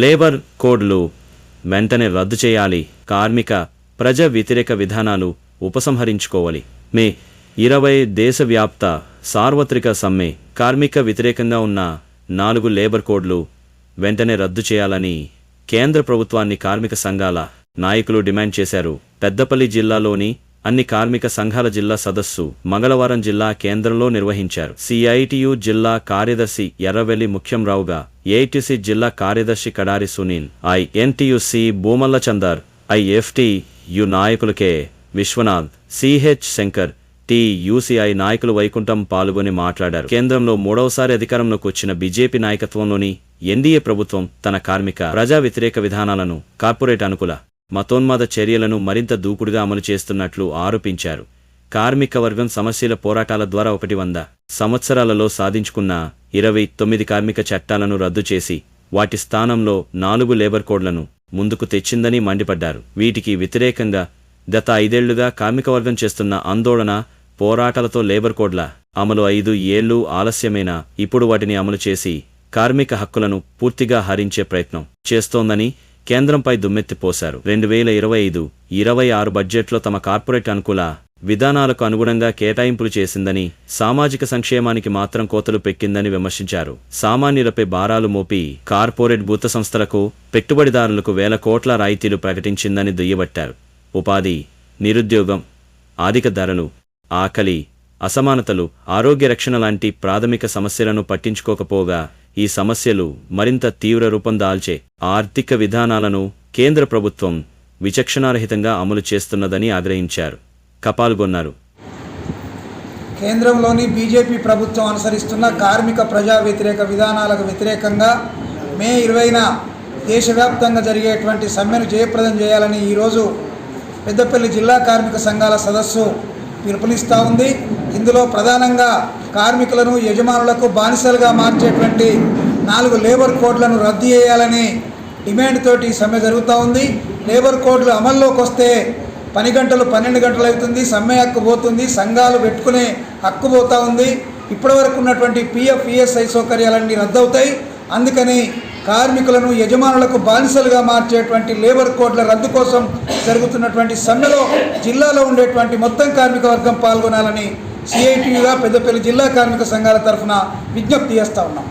Labour కోడ్లు వెంటనే రద్దు చేయాలి. కార్మిక ప్రజా వ్యతిరేక విధానాలు ఉపసంహరించుకోవాలి. మే ఇరవై దేశవ్యాప్త సార్వత్రిక సమ్మె. కార్మిక వ్యతిరేకంగా ఉన్న నాలుగు లేబర్ కోడ్లు వెంటనే రద్దు చేయాలని కేంద్ర ప్రభుత్వాన్ని కార్మిక సంఘాల నాయకులు డిమాండ్ చేశారు. పెద్దపల్లి జిల్లాలోని అన్ని కార్మిక సంఘాల జిల్లా సదస్సు మంగళవారం జిల్లా కేంద్రంలో నిర్వహించారు. సిఐటియు జిల్లా కార్యదర్శి ఎర్రవెల్లి ముఖ్యంరావుగా ఏఐటిసి జిల్లా కార్యదర్శి Kadari Sunil INTUC Bhumalla Chander IFTU నాయకులు K Vishwanath CH Shankar TUCI నాయకులు వైకుంఠం పాల్గొని మాట్లాడారు. కేంద్రంలో మూడవసారి అధికారంలోకి వచ్చిన బీజేపీ నాయకత్వంలోని ఎన్డీఏ ప్రభుత్వం తన కార్మిక ప్రజా వ్యతిరేక విధానాలను కార్పొరేట్ అనుకూల మతోన్మాద చర్యలను మరింత దూకుడుగా అమలు చేస్తున్నట్లు ఆరోపించారు. కార్మిక వర్గం సమస్యల పోరాటాల ద్వారా ఒకటి వంద సంవత్సరాలలో సాధించుకున్న ఇరవై తొమ్మిది కార్మిక చట్టాలను రద్దు చేసి వాటి స్థానంలో నాలుగు లేబర్ కోడ్లను ముందుకు తెచ్చిందని మండిపడ్డారు. వీటికి వ్యతిరేకంగా గత ఐదేళ్ళుగా కార్మిక వర్గం చేస్తున్న ఆందోళన పోరాటాలతో లేబర్ కోడ్ల అమలు ఐదు ఏళ్ళు ఆలస్యమైన ఇప్పుడు వాటిని అమలు చేసి కార్మిక హక్కులను పూర్తిగా హరించే ప్రయత్నం చేస్తోందని కేంద్రంపై దుమ్మెత్తిపోశారు. రెండు వేల ఇరవై ఐదు ఇరవై ఆరు బడ్జెట్లో తమ కార్పొరేట్ అనుకూల విధానాలకు అనుగుణంగా కేటాయింపులు చేసిందని సామాజిక సంక్షేమానికి మాత్రం కోతలు పెక్కిందని విమర్శించారు. సామాన్యులపై భారాలు మోపి కార్పొరేట్ భూత సంస్థలకు పెట్టుబడిదారులకు వేల కోట్ల రాయితీలు ప్రకటించిందని దుయ్యబట్టారు. ఉపాధి నిరుద్యోగం ఆధిక ధరలు ఆకలి అసమానతలు ఆరోగ్య రక్షణ లాంటి ప్రాథమిక సమస్యలను పట్టించుకోకపోగా ఈ సమస్యలు మరింత తీవ్ర రూపం దాల్చే ఆర్థిక విధానాలను కేంద్ర ప్రభుత్వం విచక్షణారహితంగా అమలు చేస్తున్నదని ఆగ్రహించారు. కపాల్గొన్నారు కేంద్రంలోని బీజేపీ ప్రభుత్వం అనుసరిస్తున్న కార్మిక ప్రజా వ్యతిరేక విధానాలకు వ్యతిరేకంగా మే ఇరవైన దేశవ్యాప్తంగా జరిగేటువంటి సమ్మెను జయప్రదం చేయాలని ఈరోజు పెద్దపల్లి జిల్లా కార్మిక సంఘాల సదస్సు పిలుపునిస్తూ ఉంది. ఇందులో ప్రధానంగా కార్మికులను యజమానులకు బానిసలుగా మార్చేటువంటి నాలుగు లేబర్ కోడ్లను రద్దు చేయాలని డిమాండ్ తోటి సమ్మె జరుగుతూ ఉంది. లేబర్ కోడ్లు అమల్లోకి వస్తే పని గంటలు పన్నెండు గంటలు అవుతుంది సమ్మె హక్కు పోతుంది సంఘాలు పెట్టుకునే హక్కు పోతూ ఉంది. ఇప్పటివరకు ఉన్నటువంటి పిఎఫ్ ఈఎస్ఐ సౌకర్యాలన్నీ రద్దవుతాయి. అందుకని కార్మికులను యజమానులకు బానిసలుగా మార్చేటువంటి లేబర్ కోడ్ల రద్దు కోసం జరుగుతున్నటువంటి సమ్మెలో జిల్లాలో ఉండేటువంటి మొత్తం కార్మిక వర్గం పాల్గొనాలని సిఐటియుగా పెద్దపల్లి జిల్లా కార్మిక సంఘాల తరఫున విజ్ఞప్తి చేస్తా ఉన్నాం.